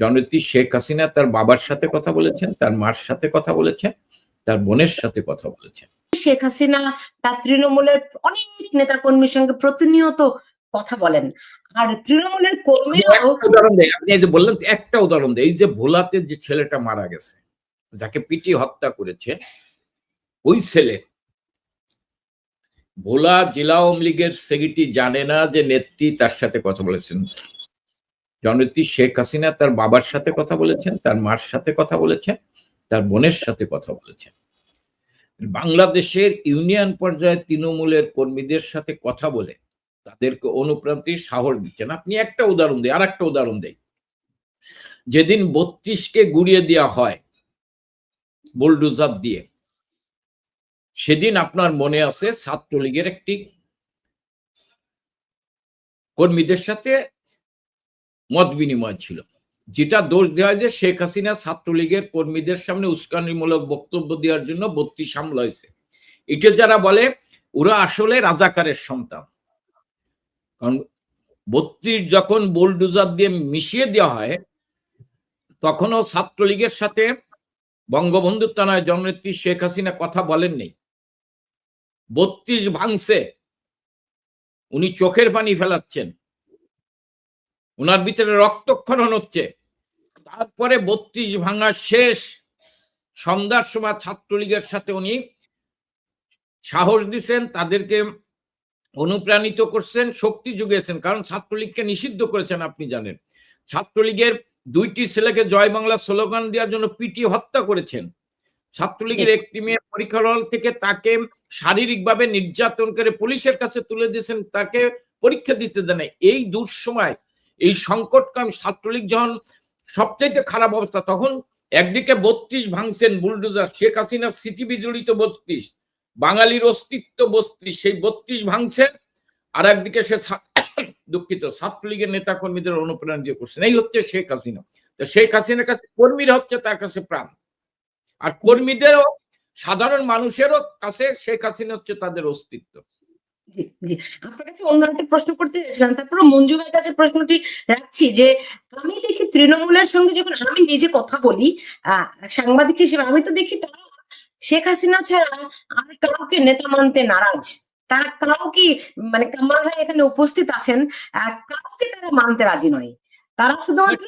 জননেত্রী শেখ হাসিনা তার বাবার সাথে কথা বলেছেন তার মার সাথে কথা বলেছেন তার বোনের সাথে কথা বলেছেন। শেখ হাসিনা তার তৃণমূলের অনেক নেতা কর্মীর সঙ্গে প্রতিনিয়ত কথা বলেন। আর তৃণমূলের কর্মীরাও উদাহরণ দেয় আপনি যে বললেন একটা উদাহরণ দেয় এই যে ভোলাতে যে ছেলেটা মারা গেছে যাকে পিটি হত্যা করেছে ওই ছেলে ভোলা জেলা আওয়ামী লীগের সেক্রেটারি জানে না যে নেত্রী তার সাথে কথা বলেছেন। জননেত্রী শেখ হাসিনা তার বাবার সাথে কথা বলেছেন, তার মার সাথে কথা বলেছেন, তার বোনের সাথে কথা বলেছেন। বাংলাদেশের ইউনিয়ন পর্যায়ে তৃণমূলের কর্মীদের সাথে কথা বলে তাদেরকে অনুপ্রান্তির সাহস দিচ্ছেন। আপনি একটা উদাহরণ দেয় আর একটা উদাহরণ দেয় যেদিন বত্রিশকে গুড়িয়ে দেওয়া হয়, বুলডোজার দিয়ে, সেদিন আপনার মনে আছে ছাত্রলীগের একটি কর্মীদের সাথে মত বিনিময় ছিল। যেটা দোষ দেওয়া যে শেখ হাসিনা ছাত্রলীগের কর্মীদের সামনে উস্কানিমূলক বক্তব্য দেওয়ার জন্য বত্রিশ হামলা হয়েছে। এটা যারা বলে, ওরা আসলে রাজাকারের সন্তান। কারণ বত্রিশ যখন বোলডুজার দিয়ে মিশিয়ে দেওয়া হয়, তখনও ছাত্রলীগের সাথে বঙ্গবন্ধু তানায় জননেত্রী শেখ হাসিনা কথা বলেননি বত্রিশ ভাঙছে, উনি চোখের পানি ফেলাচ্ছেন। ওনার ভিতরে রক্তক্ষরণ হচ্ছে। তারপরে বত্রিশ ভাঙা শেষ সন্ধ্যার সময় ছাত্রলীগের সাথে উনি সাহস দিছেন তাদেরকে অনুপ্রাণিত করছেন শক্তি যুগিয়েছেন কারণ ছাত্রলীগকে নিষিদ্ধ করেছেন আপনি জানেন। ছাত্রলীগের দুইটি ছেলেকে জয় বাংলা স্লোগান দেওয়ার জন্য পিটি হত্যা করেছেন। ছাত্রলীগের একটি মেয়ে পরীক্ষা হল থেকে তাকে শারীরিকভাবে নির্যাতন করে পুলিশের কাছে তুলে দিয়েছেন তাকে পরীক্ষা দিতে দেন এই দুঃসময় এই সংকটকাম ছাত্রলীগ যখন সবচাইতে খারাপ অবস্থা, তখন একদিকে বত্রিশ ভাঙছেন বুলডোজার শেখ হাসিনার স্মৃতি বিজড়িত বত্রিশ, বাঙালির অস্তিত্ব বত্রিশ, সেই বত্রিশ ভাঙছেন। আর একদিকে সে দুঃখিত, ছাত্রলীগের নেতা কর্মীদের অনুপ্রেরণা দিয়ে করছেন, এই হচ্ছে শেখ হাসিনা। তো শেখ হাসিনার কাছে কর্মীরা হচ্ছে তার কাছে প্রাণ। আর কর্মীদেরও, সাধারণ মানুষেরও কাছে শেখ হাসিনা হচ্ছে তাদের অস্তিত্ব। জি। আপনার কাছে অন্য একটা প্রশ্ন করতে চাইছিলাম তারপরে মঞ্জু ভাইয়ের কাছে প্রশ্নটি রাখছি যে আমি দেখি তৃণমূলের সঙ্গে যখন আমি নিজে কথা বলি সাংবাদিক হিসেবে আমি তো দেখি তারা শেখ হাসিনা ছাড়া আর কাউকে নেতা মানতে নারাজ। তারা কাউকে মানে কামাল ভাই এখানে উপস্থিত আছেন কাউকে তারা মানতে রাজি নয়। তারা শুধুমাত্র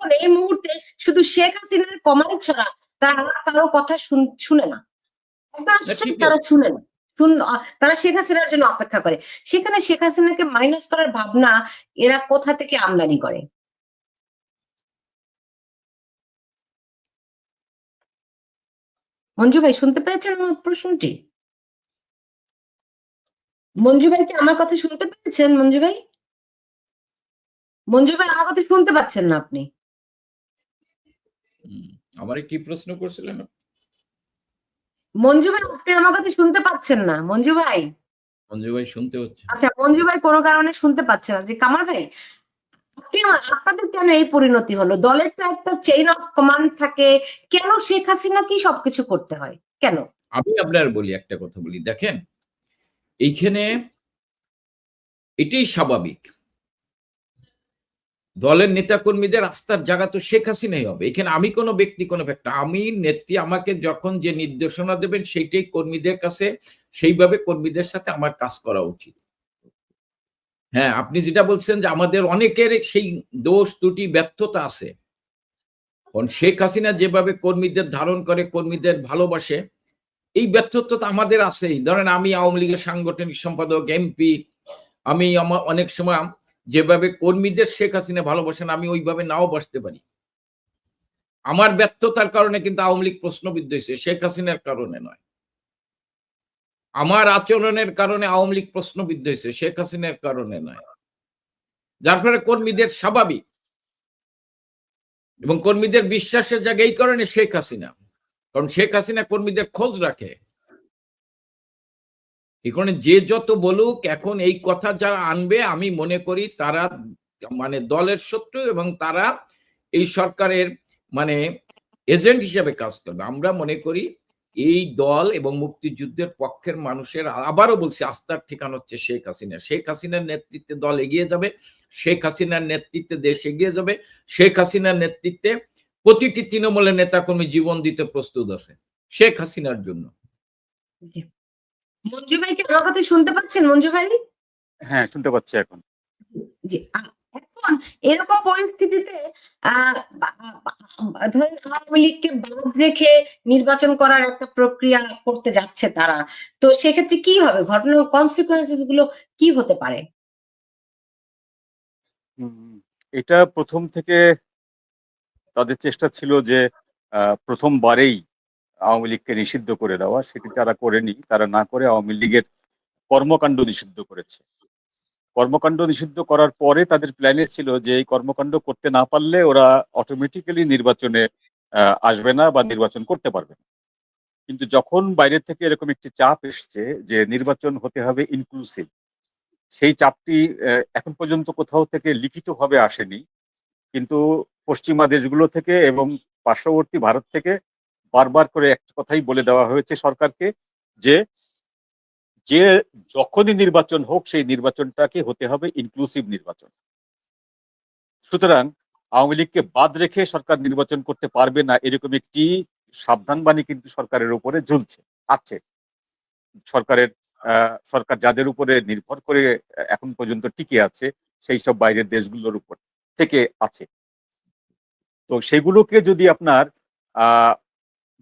এই মুহূর্তে শুধু শেখ হাসিনার কমান্ড ছাড়া তারা কারও কথা শুন- শুনে না। একদম তারা শুনে না। শুন আহ, তারা শেখ হাসিনার জন্য অপেক্ষা করে। সেখানে শেখ হাসিনাকে মাইনাস করার ভাবনা এরা কোথা থেকে আমদানি করে? মঞ্জু ভাই শুনতে পেয়েছেন আমার প্রশ্নটি? মঞ্জু ভাই কি আমার কথা শুনতে পেয়েছেন মঞ্জু ভাই? মঞ্জু ভাই আমার কথা শুনতে পাচ্ছেন না আপনি। আমারে কি প্রশ্ন করছিলেন? মঞ্জু ভাই আপনি আমার কথা শুনতে পাচ্ছেন না। মঞ্জু ভাই মঞ্জু ভাই শুনতে হচ্ছে। আচ্ছা মঞ্জু ভাই কোনো কারণে শুনতে পাচ্ছে না। যে কামাল ভাই আপনাদের কেন এই পরিণতি হলো? দলের তো একটা চেইন অফ কমান্ড থাকে। কেন শেখ হাসিনা কি সবকিছু করতে হয়? কেন? আমি আপনার বলি একটা কথা বলি। দেখেন এইখানে এটাই স্বাভাবিক। দলের নেতাকর্মীদের আস্থার জায়গা তো শেখ হাসিনাই হবে। এখানে আমি কোনো ব্যক্তি কোনো ব্যক্তি আমি নেত্রী আমাকে যখন যে নির্দেশনা দেবেন, সেইটাই কর্মীদের কাছে, সেইভাবে কর্মীদের সাথে আমার কাজ করা উচিত। হ্যাঁ আপনি যেটা বলছেন যে আমাদের অনেকের সেই দোষ, ত্রুটি, ব্যর্থতা আছে। কারণ শেখ হাসিনা যেভাবে কর্মীদের ধারণ করে, কর্মীদের ভালোবাসে, এই ব্যর্থতা তো আমাদের আছেই। ধরেন আমি আওয়ামী লীগের সাংগঠনিক সম্পাদক, এমপি। আমি অনেক সময় যেভাবে কর্মীদের শেখ হাসিনা ভালোবাসেন, আমি ওইভাবে নাও বসতে পারি। আমার ব্যর্থতার কারণে কিন্তু আওয়ামী লীগ প্রশ্নবিদ্ধ হয়েছে, শেখ হাসিনার কারণে নয়। আমার আচরণের কারণে আওয়ামী লীগ প্রশ্নবিদ্ধ হয়েছে, শেখ হাসিনার কারণে নয়। যার ফলে কর্মীদের স্বাভাবিক এবং কর্মীদের বিশ্বাসের জায়গা এই কারণে শেখ হাসিনা। কারণ শেখ হাসিনা কর্মীদের খোঁজ রাখে। এখানে যে যত বলুক, এখন এই কথা যারা আনবে, আমি মনে করি তারা মানে দলের শত্রু এবং তারা এই সরকারের মানে এজেন্ট হিসাবে কাজ করবে। আমরা মনে করি এই দল এবং মুক্তিযুদ্ধের পক্ষের মানুষের, আবারও বলছি, আস্থার ঠিকানা হচ্ছে শেখ হাসিনা। শেখ হাসিনার নেতৃত্বে দল এগিয়ে যাবে, শেখ হাসিনার নেতৃত্বে দেশ এগিয়ে যাবে, শেখ হাসিনার নেতৃত্বে প্রতিটি তৃণমূলের নেতাকর্মী জীবন দিতে প্রস্তুত আছে, শেখ হাসিনার জন্য। মঞ্জু ভাই কি আমার কথা শুনতে পাচ্ছেন মঞ্জু ভাই? হ্যাঁ শুনতে পাচ্ছি এখন। জি এখন এরকম পরিস্থিতিতে ধরেন আওয়ামী লীগকে বাদ রেখে নির্বাচন করার একটা প্রক্রিয়া করতে যাচ্ছে তারা তো সেক্ষেত্রে কি হবে? ঘটনার কনসিকুয়েন্সেসগুলো কি হতে পারে? এটা প্রথম থেকে তাদের চেষ্টা ছিল যে আহ, প্রথমবারেই আওয়ামী লীগকে নিষিদ্ধ করে দেওয়া, সেটি তারা করেনি। তারা না করে আওয়ামী লীগের কর্মকাণ্ড নিষিদ্ধ করেছে। কর্মকাণ্ড নিষিদ্ধ করার পরে তাদের প্ল্যানে ছিল যে এই কর্মকাণ্ড করতে না পারলে ওরা অটোমেটিক্যালি নির্বাচনে আসবে না বা নির্বাচন করতে পারবে না। কিন্তু যখন বাইরে থেকে এরকম একটি চাপ এসছে যে নির্বাচন হতে হবে ইনক্লুসিভ সেই চাপটি এখন পর্যন্ত কোথাও থেকে লিখিতভাবে আসেনি। কিন্তু পশ্চিমা দেশগুলো থেকে এবং পার্শ্ববর্তী ভারত থেকে বারবার করে একটা কথাই বলে দেওয়া হয়েছে সরকারকে যে যে যখনই নির্বাচন হোক সেই নির্বাচনটাকে হতে হবে ইনক্লুসিভ নির্বাচন। সুতরাং আওয়ামী লীগকে বাদ রেখে সরকার নির্বাচন করতে পারবে না এরকম একটি সাবধানবাণী কিন্তু সরকারের উপরে ঝুলছে, আছে। সরকারের সরকার যাদের উপরে নির্ভর করে এখন পর্যন্ত টিকে আছে সেই সব বাইরের দেশগুলোর উপর থেকে আছে। তো সেগুলোকে যদি আপনার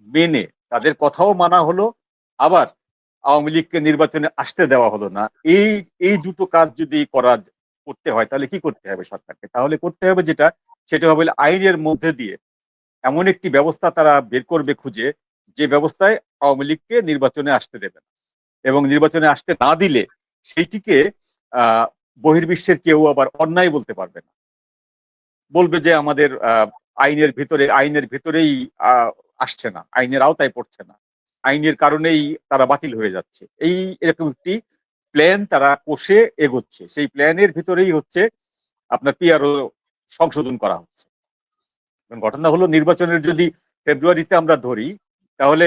মেনে তাদের কথাও মানা হলো, আবার আওয়ামী লীগকে নির্বাচনে আসতে দেওয়া হলো না। এই এই দুটো কাজ যদি করা করতে হয়, তাহলে কি করতে হবে সরকারকে? তাহলে করতে হবে যেটা, সেটা হবে আইনের মধ্যে দিয়ে এমন একটি ব্যবস্থা তারা বের করবে খুঁজে, যে ব্যবস্থায় আওয়ামী লীগকে নির্বাচনে আসতে দেবে না। এবং নির্বাচনে আসতে না দিলে সেইটিকে বহির্বিশ্বের কেউ আবার অন্যায় বলতে পারবে না। বলবে যে আমাদের আইনের ভিতরে, আইনের ভিতরেই আসছে না, আইনের আওতায় পড়ছে না। আইনের কারণেই তারা বাতিল হয়ে যাচ্ছে। এই এরকম একটি প্ল্যান তারা কোষে এগোচ্ছে। সেই প্ল্যানের ভিতরেই হচ্ছে আপনার পিআরও সংশোধন করা হচ্ছে। ঘটনা হলো, নির্বাচনের যদি ফেব্রুয়ারিতে আমরা ধরি, তাহলে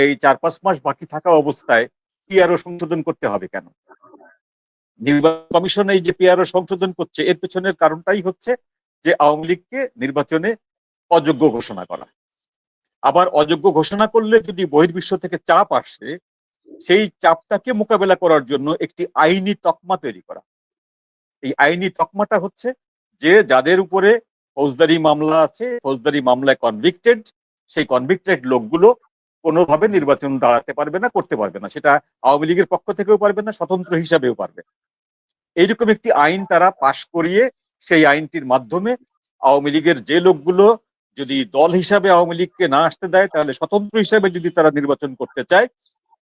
এই চার পাঁচ মাস বাকি থাকা অবস্থায় পিআরও সংশোধন করতে হবে কেন? নির্বাচন কমিশন এই যে পিআরও সংশোধন করছে, এর পেছনের কারণটাই হচ্ছে যে আওয়ামী লীগকে নির্বাচনে অযোগ্য ঘোষণা করা। আবার অযোগ্য ঘোষণা করলে যদি বহির্বিশ্ব থেকে চাপ আসে, সেই চাপটাকে মোকাবেলা করার জন্য একটি আইনি তকমা তৈরি করা। এই আইনি তকমাটা হচ্ছে যে যাদের উপরে ফৌজদারি মামলা আছে, ফৌজদারি মামলায় কনভিক্টেড সেই কনভিক্টেড লোকগুলো কোনোভাবে নির্বাচন দাঁড়াতে পারবে না, করতে পারবে না। সেটা আওয়ামী লীগের পক্ষ থেকেও পারবে না, স্বতন্ত্র হিসাবেও পারবে এইরকম একটি আইন তারা পাশ করিয়ে সেই আইনটির মাধ্যমে আওয়ামী লীগের যে লোকগুলো যদি দল হিসাবে আওয়ামী লীগকে না আসতে দেয়, তাহলে স্বতন্ত্র হিসাবে যদি তারা নির্বাচন করতে চায়,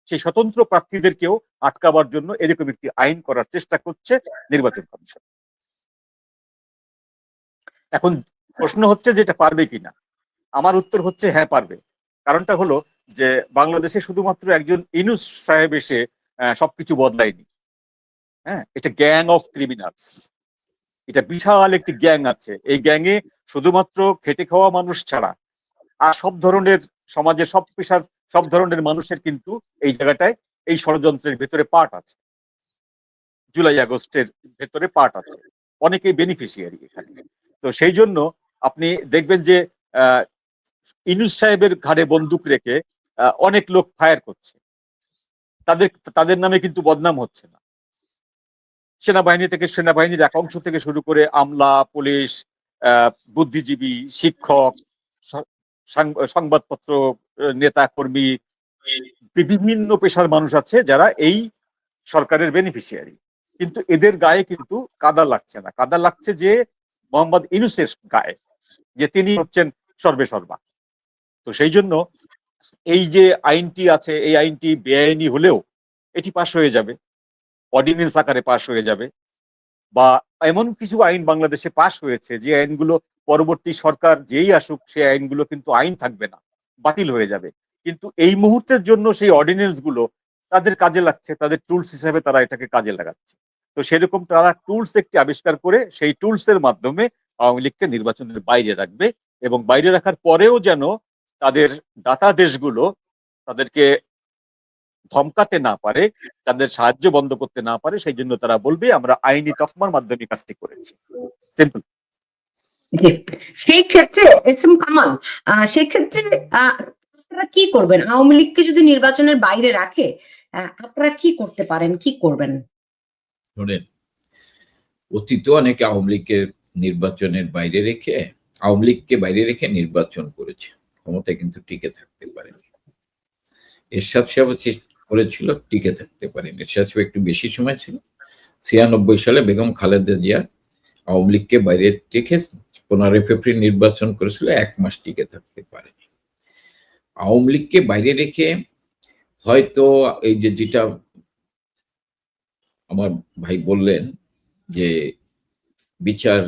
সেই স্বতন্ত্র প্রার্থীদেরকেও আটকাবার জন্য এরকম একটি আইন করার চেষ্টা করছে নির্বাচন কমিশন। এখন প্রশ্ন হচ্ছে যে এটা পারবে কিনা? আমার উত্তর হচ্ছে হ্যাঁ পারবে। কারণটা হলো যে বাংলাদেশে শুধুমাত্র একজন ইনুস সাহেব এসে সবকিছু বদলায়নি। হ্যাঁ এটা গ্যাং অফ ক্রিমিনালস। এটা বিশাল একটি গ্যাং আছে। এই গ্যাংয়ে শুধুমাত্র খেটে খাওয়া মানুষ ছাড়া। আর সব ধরনের সমাজের সব পেশার, সব ধরনের মানুষের কিন্তু এই জায়গাটায়, এই ষড়যন্ত্রের ভেতরে পার্ট আছে। জুলাই আগস্টের ভেতরে পার্ট আছে। অনেকেই বেনিফিশিয়ারি এখানে। তো সেই জন্য আপনি দেখবেন যে ইনুস সাহেবের ঘাড়ে বন্দুক রেখে অনেক লোক ফায়ার করছে। তাদের তাদের নামে কিন্তু বদনাম হচ্ছে না। সেনাবাহিনী থেকে সেনাবাহিনীর এক অংশ থেকে শুরু করে আমলা, পুলিশ বুদ্ধিজীবী, শিক্ষক সংবাদপত্র নেতা কর্মী, বিভিন্ন পেশার মানুষ আছে যারা এই সরকারের বেনিফিশিয়ারি কিন্তু এদের গায়ে কিন্তু কাদা লাগছে না। কাদা লাগছে যে মোহাম্মদ ইনুসের গায়ে, যে তিনি হচ্ছেন সর্বে সর্বা। তো সেই জন্য এই যে আইনটি আছে, এই আইনটি বেআইনি হলেও এটি পাশ হয়ে যাবে। অর্ডিনেন্স আকারে পাশ হয়ে যাবে বা এমন কিছু আইন বাংলাদেশে পাশ হয়েছে যে আইনগুলো পরবর্তী সরকার যেই আসুক সেই আইনগুলো কিন্তু আইন থাকবে না, বাতিল হয়ে যাবে। কিন্তু এই মুহূর্তের জন্য সেই অর্ডিনেন্সগুলো তাদের কাজে লাগছে, তাদের টুলস হিসেবে তারা এটাকে কাজে লাগাচ্ছে। তো সেরকম তারা টুলস একটি আবিষ্কার করে সেই টুলস এর মাধ্যমে আওয়ামী লীগকে নির্বাচনের বাইরে রাখবে এবং বাইরে রাখার পরেও যেন তাদের দাতা দেশগুলো তাদেরকে ধমকাতে না পারে তাদের সাহায্য বন্ধ করতে না পারে সেই জন্য তারা বলবে আমরা আইনি তকমার মাধ্যমে কাজটি করেছি। সিম্পল সেই ক্ষেত্রে কামাল সেই ক্ষেত্রে আপনারা কি করবেন? আওয়ামী লীগকে যদি নির্বাচনের বাইরে রাখে আপনারা কি করতে পারেন? কি করবেন? শোনেন অতীত অনেকে আওয়ামী লীগের নির্বাচনের বাইরে রেখে আওয়ামী লীগকে বাইরে রেখে নির্বাচন করেছে। ক্ষমতা কিন্তু টিকে থাকতে পারেনি। এরশাদ সাহেব চেষ্টা করেছিল, টিকে থাকতে পারেনি। সাহেব একটু বেশি সময় ছিল। ছিয়ানব্বই সালে বেগম খালেদা জিয়া আওয়ামী লীগকে বাইরে রেখে পনেরোই ফেব্রুয়ারি নির্বাচন করেছিল, এক মাস টিকে থাকতে পারেনি। আওয়ামী লীগকে বাইরে রেখে হয়তো এই যে যেটা আমার ভাই বললেন যে বিচার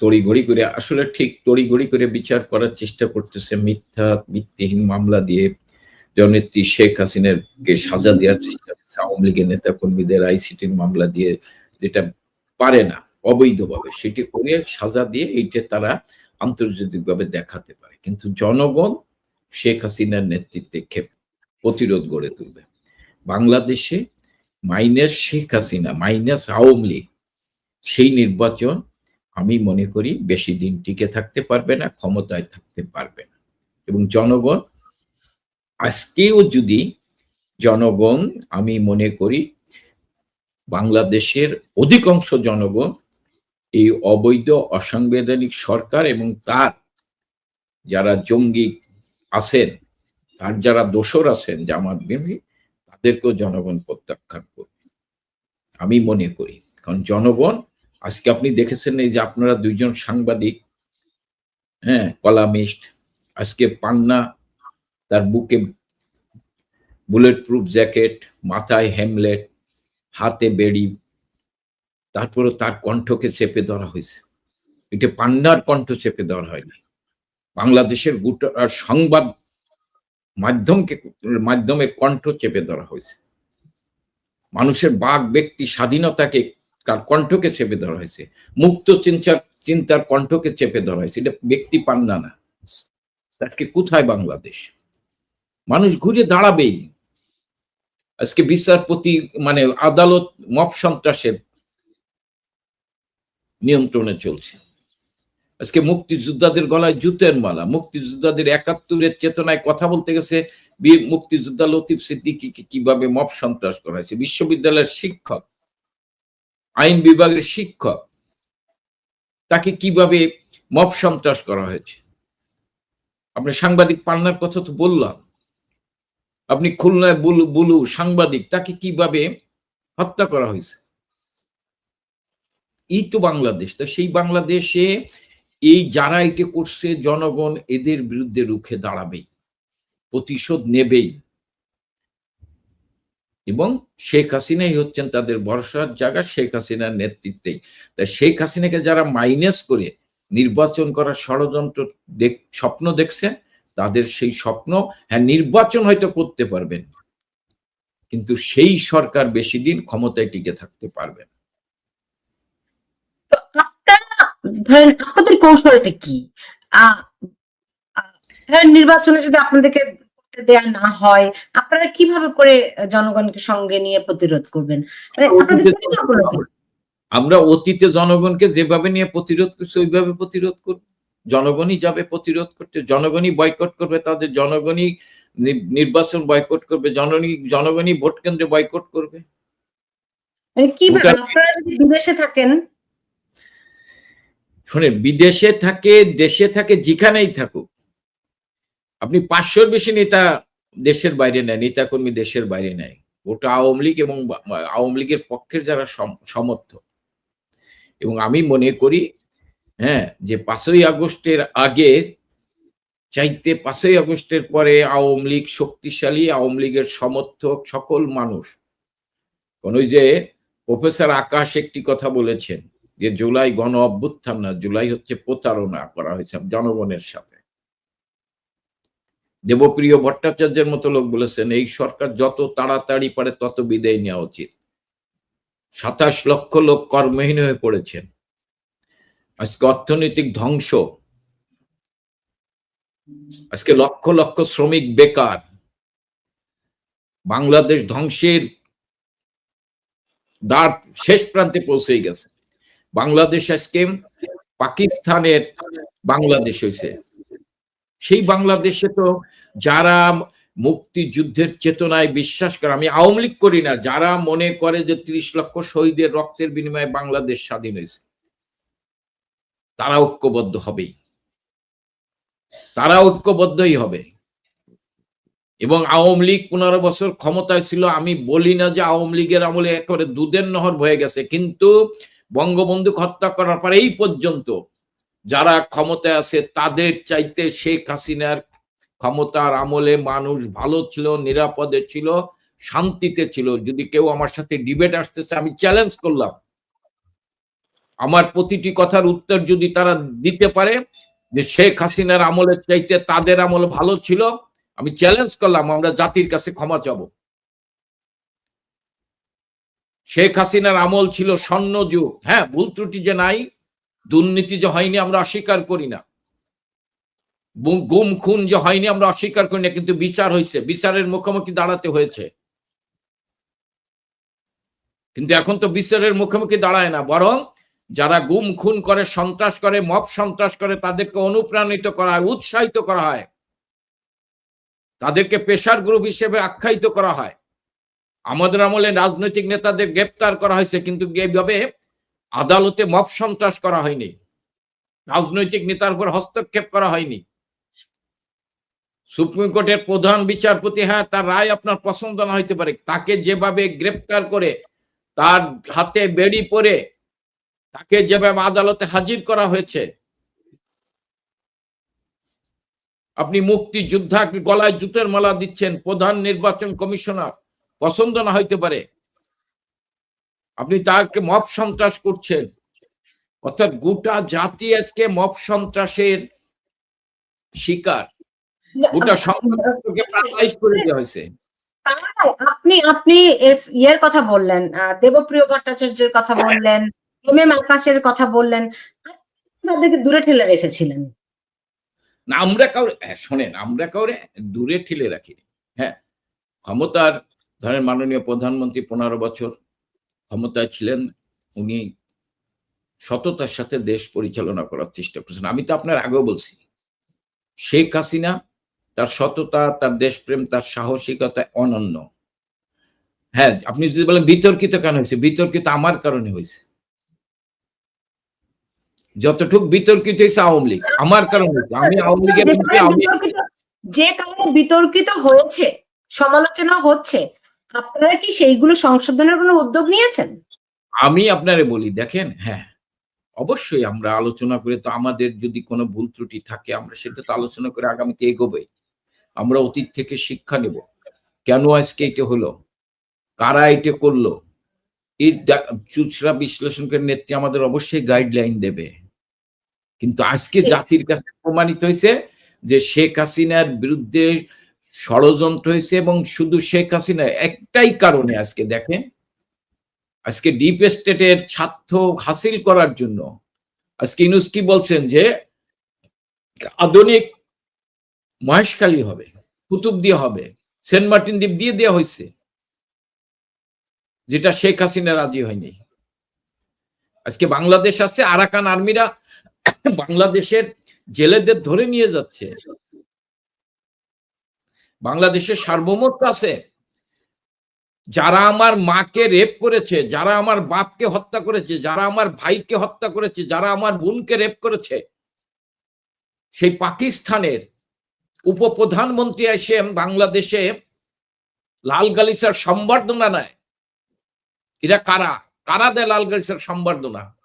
তড়িঘড়ি করে, আসলে ঠিক তড়িঘড়ি করে বিচার করার চেষ্টা করতেছে মিথ্যা ভিত্তিহীন মামলা দিয়ে জননেত্রী শেখ হাসিনার কে সাজা দেওয়ার চেষ্টা করছে আওয়ামী লীগের নেতা কর্মীদের আইসিটির মামলা দিয়ে, যেটা পারে না, অবৈধভাবে, সেটি করে সাজা দিয়ে এইটা তারা আন্তর্জাতিকভাবে দেখাতে পারে। কিন্তু জনগণ শেখ হাসিনার নেতৃত্বে ক্ষেপ, প্রতিরোধ গড়ে তুলবে। বাংলাদেশে মাইনাস শেখ হাসিনা, মাইনাস আওয়ামী লীগ, সেই নির্বাচন আমি মনে করি বেশি দিন টিকে থাকতে পারবে না, ক্ষমতায় থাকতে পারবে না। এবং জনগণ আজকেও যদি জনগণ, আমি মনে করি, বাংলাদেশের অধিকাংশ জনগণ এই অবৈধ, অসাংবিধানিক সরকার এবং তার যারা জঙ্গি আছেন, তার যারা দোসর আছেন, জামাত বিরোধী তাদেরকেও জনগণ প্রত্যাখ্যান করবে। আমি মনে করি, কারণ জনগণ, আজকে আপনি দেখেছেন এই যে আপনারা দুইজন সাংবাদিক হ্যাঁ কলামিস্ট, আজকে পান্না তার বুকে বুলেট প্রুফ জ্যাকেট মাথায় হেমলেট হাতে বেড়ি তারপরে তার কণ্ঠকে চেপে ধরা হয়েছে। এটা পান্নার কণ্ঠ চেপে ধরা হয়নি। বাংলাদেশের গোটা সংবাদ মাধ্যমকে মাধ্যমে কণ্ঠ চেপে ধরা হয়েছে। মানুষের বাক ব্যক্তি স্বাধীনতাকে তার কণ্ঠকে চেপে ধরা হয়েছে। মুক্ত চিন্তার চিন্তার কণ্ঠকে চেপে ধরা হয়েছে। এটা ব্যক্তি পান্না না। আজকে কোথায় বাংলাদেশ? মানুষ ঘুরে দাঁড়াবেই। আজকে বিচারপতি মানে আদালত মব সন্ত্রাসের নিয়ন্ত্রণে চলছে। আজকে মুক্তিযোদ্ধাদের গলায় জুতের মালা, মুক্তিযোদ্ধাদের একাত্তরের চেতনায় কথা বলতে গেছে মুক্তিযোদ্ধা লতিফ সিদ্দিকিকে কীভাবে মব সন্ত্রাস করা হয়েছে। বিশ্ববিদ্যালয়ের শিক্ষক, আইন বিভাগের শিক্ষক, তাকে কীভাবে মব সন্ত্রাস করা হয়েছে? আপনি সাংবাদিক পান্নার কথা তো বললাম। আপনি খুলনায় বুলু বুলু সাংবাদিক, তাকে কীভাবে হত্যা করা হয়েছে? এই তো বাংলাদেশ। তো সেই বাংলাদেশে এই যারা এটা করছে, জনগণ এদের বিরুদ্ধে রুখে দাঁড়াবেই, প্রতিশোধ নেবেই। এবং শেখ হাসিনাই হচ্ছেন তাদের ভরসার জায়গা, শেখ হাসিনার নেতৃত্বেই তাই শেখ হাসিনাকে যারা মাইনাস করে নির্বাচন করার ষড়যন্ত্র স্বপ্ন দেখছে তাদের সেই স্বপ্ন হ্যাঁ নির্বাচন হয়তো করতে পারবেন। কিন্তু সেই সরকার বেশি দিন ক্ষমতায় টিকে থাকতে পারবে না। ধরেন আপনাদের কৌশলটা কি? ধরেন নির্বাচনে যদি আপনাদেরকে দেয়া না হয় আপনারা কীভাবে করে জনগণকে সঙ্গে নিয়ে প্রতিরোধ করবেন? মানে? আমরা অতীতে জনগণকে যেভাবে নিয়ে প্রতিরোধ করছি ওইভাবে প্রতিরোধ করব। জনগণই যাবে প্রতিরোধ করতে জনগণই বয়কট করবে তাদের জনগণই নির্বাচন বয়কট করবে জনগণই জনগণই ভোট কেন্দ্রে বয়কট করবে। মানে আপনারা যদি বিদেশে থাকেন? শোনেন বিদেশে থাকে দেশে থাকে যেখানেই থাকুক। আপনি পাঁচশোর বেশি নেতা দেশের বাইরে নেয় নেতা কর্মী দেশের বাইরে নেয়। ওটা আওয়ামী লীগ এবং আওয়ামী লীগের পক্ষের যারা সম- সমর্থক। এবং আমি মনে করি হ্যাঁ যে পাঁচই আগস্টের আগে চাইতে পাঁচই আগস্টের পরে আওয়ামী লীগ শক্তিশালী, আওয়ামী লীগের সমর্থক সকল মানুষ। কোন যে প্রফেসর আকাশ একটি কথা বলেছেন যে জুলাই গণ অভ্যুত্থান না, জুলাই হচ্ছে প্রতারণা করা হয়েছে জনগণের সাথে। দেবপ্রিয় ভট্টাচার্যের মতো লোক বলেছেন, এই সরকার যত তাড়াতাড়ি পারে তত বিদায় নেওয়া উচিত। সাতাশ লক্ষ লোক কর্মহীন হয়ে পড়েছেন। আজকে অর্থনৈতিক ধ্বংস। আজকে লক্ষ লক্ষ শ্রমিক বেকার। বাংলাদেশ ধ্বংসের দ্বার শেষ প্রান্তে পৌঁছে গেছে। বাংলাদেশ আজকে পাকিস্তানের বাংলাদেশ হয়েছে সেই বাংলাদেশে তো যারা মুক্তিযুদ্ধের চেতনায় বিশ্বাস করে, আমি আওয়ামী লীগ করি না, যারা মনে করে যে ত্রিশ লক্ষ শহীদের রক্তের বিনিময়ে বাংলাদেশ স্বাধীন হয়েছে তারা ঐক্যবদ্ধ হবেই। তারা ঐক্যবদ্ধই হবে। এবং আওয়ামী লীগ পনেরো বছর ক্ষমতায় ছিল, আমি বলি না যে আওয়ামী লীগের আমলে একেবারে দুধের নহর হয়ে গেছে, কিন্তু বঙ্গবন্ধু হত্যা করার পর এই পর্যন্ত যারা ক্ষমতায় আছে, তাদের চাইতে শেখ হাসিনার ক্ষমতার আমলে মানুষ ভালো ছিল, নিরাপদে ছিল, শান্তিতে ছিল। যদি কেউ আমার সাথে ডিবেট আসতেছে, আমি চ্যালেঞ্জ করলাম। আমার প্রতিটি কথার উত্তর যদি তারা দিতে পারে যে শেখ হাসিনার আমলের চাইতে তাদের আমল ভালো ছিল, আমি চ্যালেঞ্জ করলাম, আমরা জাতির কাছে ক্ষমা চাব। শেখ হাসিনার আমল ছিল স্বর্ণ যুগ। হ্যাঁ ভুল ত্রুটি যে নাই, দুর্নীতি যে হয়নি আমরা অস্বীকার করি না। গুম, খুন যে হয়নি আমরা অস্বীকার করি না, কিন্তু বিচার হয়েছে। বিচারের মুখোমুখি দাঁড়াতে হয়েছে। কিন্তু এখন তো বিচারের মুখোমুখি দাঁড়ায় না, বরং যারা গুম, খুন করে, সন্ত্রাস করে, মব সন্ত্রাস করে, তাদেরকে অনুপ্রাণিত করা হয়, উৎসাহিত করা হয়। তাদেরকে পেশার গ্রুপ হিসেবে আখ্যায়িত করা হয়। আমাদের আমলে রাজনৈতিক নেতাদের গ্রেপ্তার করা হয়েছে, কিন্তু এইভাবে আদালতে মব সন্ত্রাস করা হয়নি। রাজনৈতিক নেতার উপর হস্তক্ষেপ করা হয়নি। সুপ্রিম কোর্টের প্রধান বিচারপতি হ্যাঁ তার রায় আপনার পছন্দ না হইতে পারে। তাকে যেভাবে গ্রেপ্তার করে তার হাতে বেড়ি পরে তাকে যেভাবে আদালতে হাজির করা হয়েছে। আপনি মুক্তি মুক্তিযোদ্ধা গলায় জুতের মালা দিচ্ছেন? প্রধান নির্বাচন কমিশনার পছন্দ না হইতে পারে। আপনি তাকে মব সন্ত্রাস করছেন। অর্থাৎ গোটা জাতি আজকে মব সন্ত্রাসের শিকার। গোটা সন্ত্রাসকে করে দেওয়া হয়েছে। আপনি আপনি ইয়ের কথা বললেন দেবপ্রিয় ভট্টাচার্যের কথা বললেন এম এম আকাশের কথা বললেন তাদেরকে দূরে ঠেলে রেখেছিলেন। না আমরা কাউরে হ্যাঁ, শোনেন আমরা কাউরে দূরে ঠেলে রাখি হ্যাঁ ক্ষমতার ধরেন মাননীয় প্রধানমন্ত্রী পনেরো বছর ক্ষমতায় ছিলেন উনি সততার সাথে দেশ পরিচালনা করার চেষ্টা করেছেন। আমি তো আপনার আগেও বলছি শেখ হাসিনা তার সততা তার দেশপ্রেম তার সাহসিকতা অনন্য। হ্যাঁ আপনি যদি বলেন বিতর্কিত কেন হয়েছে? বিতর্কিত আমার কারণে হয়েছে। যতটুক বিতর্কিত হয়েছে আওয়ামী লীগ। আমার কারণে হয়েছে আমি আওয়ামী লীগের যে কারণে বিতর্কিত- হয়েছে সমালোচনা হচ্ছে আপনারা কি সেইগুলো সংশোধনের কোনো উদ্যোগ নিয়েছেন? আমি আপনারে বলি দেখেন হ্যাঁ অবশ্যই আমরা আলোচনা করে তো আমাদের যদি কোনো ভুল ত্রুটি থাকে আমরা সেটা তো আলোচনা করে আগামীতে এগোবেই। আমরা অতীত থেকে শিক্ষা নেব। কেন আজকে এটা হলো? কারা এটা করল? এর চুচরা বিশ্লেষণ করে নেত্রী আমাদের অবশ্যই গাইডলাইন দেবে। কিন্তু আজকে জাতির কাছে প্রমাণিত হয়েছে যে শেখ হাসিনার বিরুদ্ধে ষড়যন্ত্র হয়েছে এবং শুধু শেখ হাসিনা একটাই কারণে আজকে দেখেন আজকে ডিপ স্টেটের স্বার্থ হাসিল করার জন্য আজকে ইনুস কি বলছেন যে আধুনিক মহেশখালী হবে কুতুব দিয়ে হবে সেন্ট মার্টিন দ্বীপ দিয়ে দেওয়া হয়েছে যেটা শেখ হাসিনা রাজি হয়নি। আজকে বাংলাদেশ আছে আরাকান আর্মিরা বাংলাদেশের জেলেদের ধরে নিয়ে যাচ্ছে। বাংলাদেশের সার্বভৌমত্ব আছে। যারা আমার মাকে রেপ করেছে, যারা আমার বাপকে হত্যা করেছে, যারা আমার ভাইকে হত্যা করেছে, যারা আমার বোনকে রেপ করেছে, সেই পাকিস্তানের উপপ্রধানমন্ত্রী এসে বাংলাদেশে লাল গালিসার সম্বর্ধনা নেয়। এরা কারা? কারা দেয় লাল গালিসার সম্বর্ধনা?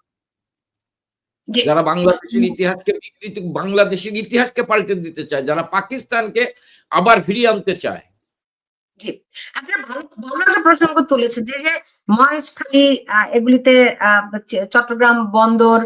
যারা বাংলাদেশের ইতিহাসকে বিকৃতি বাংলাদেশের ইতিহাসকে পাল্টে দিতে চায় যারা পাকিস্তানকে আবার ফিরিয়ে আনতে চায়। আপনার ভালো ভালো একটা প্রসঙ্গ তুলেছে যে যে মহেশখালী আহ, এগুলিতে আহ, চট্টগ্রাম বন্দর